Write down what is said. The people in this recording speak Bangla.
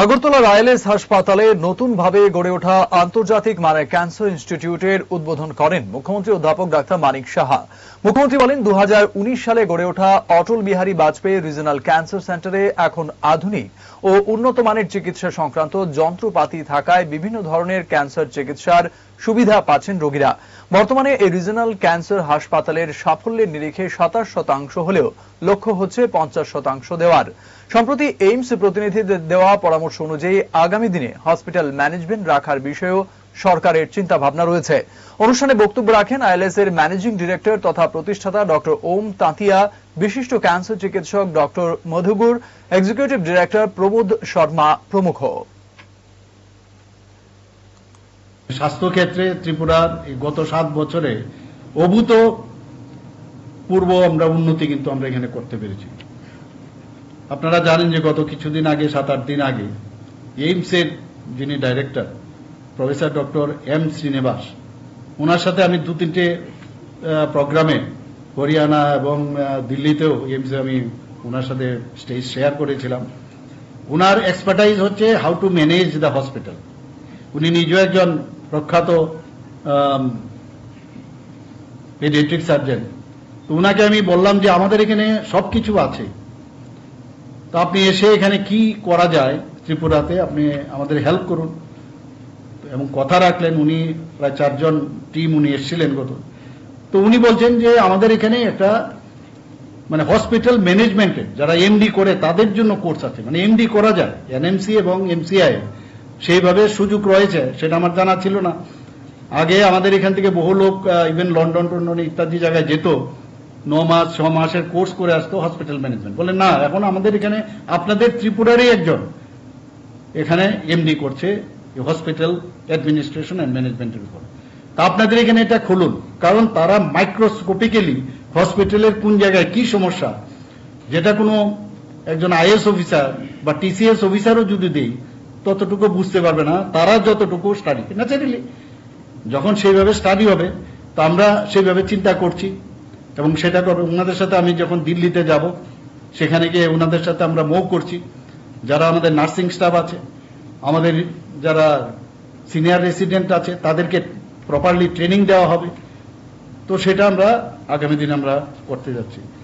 আগরতলা রায়লেস হাসপাতালে নতুনভাবে গড়ে ওঠা আন্তর্জাতিক মানের ক্যান্সার ইনস্টিটিউটের উদ্বোধন করেন মুখ্যমন্ত্রী অধ্যাপক ডাক্তার মানিক সাহা। মুখ্যমন্ত্রী বলেন দু সালে গড়ে ওঠা অটল বিহারী বাজপেয়ী রিজনাল ক্যান্সার সেন্টারে এখন আধুনিক ও উন্নত মানের চিকিৎসা সংক্রান্ত যন্ত্রপাতি থাকায় বিভিন্ন ধরনের ক্যান্সার চিকিৎসার সুবিধা পাচ্ছেন রোগীরা। বর্তমানে এই রিজনাল ক্যান্সার হাসপাতালের সাফল্যের নিরিখে সাতাশ শতাংশ হলেও লক্ষ্য হচ্ছে পঞ্চাশ শতাংশ দেওয়ার। সম্প্রতি এইমস প্রতিনিধিদের দেওয়া পরামর্শ অনুযায়ী আগামী দিনে হসপিটাল ম্যানেজমেন্ট রাখার বিষয়েও সরকারের চিন্তা ভাবনা রয়েছে। অনুষ্ঠানে বক্তব্য রাখেন আইএলএস এর ম্যানেজিং ডিরেক্টর তথা প্রতিষ্ঠাতা ডক্টর ওম তাঁতিয়া, বিশিষ্ট ক্যান্সার চিকিৎসক ডক্টর মধুগুর, এক্সিকিউটিভ ডিরেক্টর প্রমোদ শর্মা প্রমুখ। স্বাস্থ্যক্ষেত্রে ত্রিপুরার গত সাত বছরে অভূত পূর্ব আমরা উন্নতি কিন্তু আমরা এখানে করতে পেরেছি। আপনারা জানেন যে গত কিছুদিন আগে, সাত, আট দিন আগে, এইমসের যিনি director professor doctor M Srinivas, ওনার সাথে আমি দু, তিনটে প্রোগ্রামে হরিয়ানা এবং দিল্লিতেও এইমসে আমি ওনার সাথে স্টেজ শেয়ার করেছিলাম। ওনার এক্সপার্টাইজ হচ্ছে how to manage the hospital উনি নিজেও একজন প্রখ্যাত পেডিয়াট্রিক সার্জন তো ওনাকে আমি বললাম যে আমাদের এখানে সবকিছু আছে। তো আপনি এসে এখানে কি করা যায় ত্রিপুরাতে? আপনি আমাদের হেল্প করুন। এবং কথা রাখলেন উনি, প্রায় চারজন টিম উনি এসেছিলেন গত। তো উনি বলছেন যে আমাদের এখানে একটা মানে হসপিটাল ম্যানেজমেন্টে যারা এমডি করে তাদের জন্য কোর্স আছে। মানে এমডি করা যায় এনএমসি এবং এমসিআই সেইভাবে সুযোগ রয়েছে, সেটা আমার জানা ছিল না। আগে আমাদের এখান থেকে বহু লোক ইভেন লন্ডন টন্ডন ইত্যাদি জায়গায় যেত। ন মাস, ছ মাসের কোর্স করে আসতো হসপিটাল ম্যানেজমেন্ট বলে না, এখন আমাদের এখানে আপনাদের ত্রিপুরারই একজন। এখানে এমডি করছে হসপিটাল অ্যাডমিনিস্ট্রেশন অ্যান্ড ম্যানেজমেন্টের উপর। তা আপনাদের এখানে এটা খুলুন, কারণ তারা মাইক্রোস্কোপিক্যালি হসপিটালের কোন জায়গায় কি সমস্যা? যেটা কোনো একজন আইএস অফিসার বা টিসিএস অফিসারও যদি দেই, ততটুকু বুঝতে পারবে না। তারা যতটুকু স্টাডি ন্যাচারালি যখন সেইভাবে স্টাডি হবে, তো আমরা সেইভাবে চিন্তা করছি। এবং সেটা করবে ওনাদের সাথে আমি যখন দিল্লিতে যাব, সেখানে গিয়ে ওনাদের সাথে আমরা মৌ করছি। যারা আমাদের নার্সিং স্টাফ আছে, আমাদের যারা সিনিয়র রেসিডেন্ট আছে, তাদেরকে প্রপারলি ট্রেনিং দেওয়া হবে। তো সেটা আমরা আগামী দিন আমরা করতে যাচ্ছি।